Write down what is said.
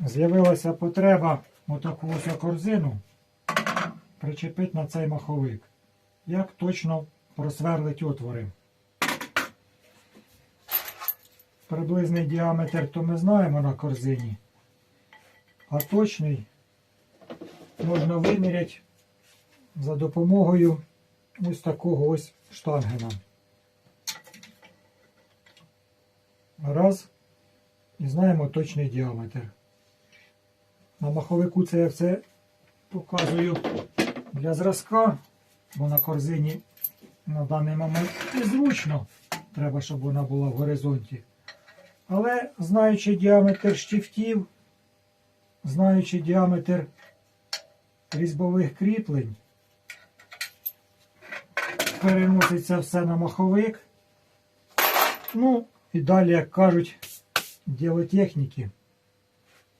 з'явилася потреба отаку ось корзину причепити на цей маховик. Як точно просверлить отвори. Приблизний діаметр то ми знаємо на корзині, а точний можна виміряти за допомогою ось такого ось штангена. Раз. І знаємо точний діаметр. На маховику це я все показую для зразка, бо на корзині на даний момент незручно. Треба, щоб вона була в горизонті. Але знаючи діаметр штифтів, знаючи діаметр різьбових кріплень, переноситься все на маховик. Ну, і далі, як кажуть, діло техніки.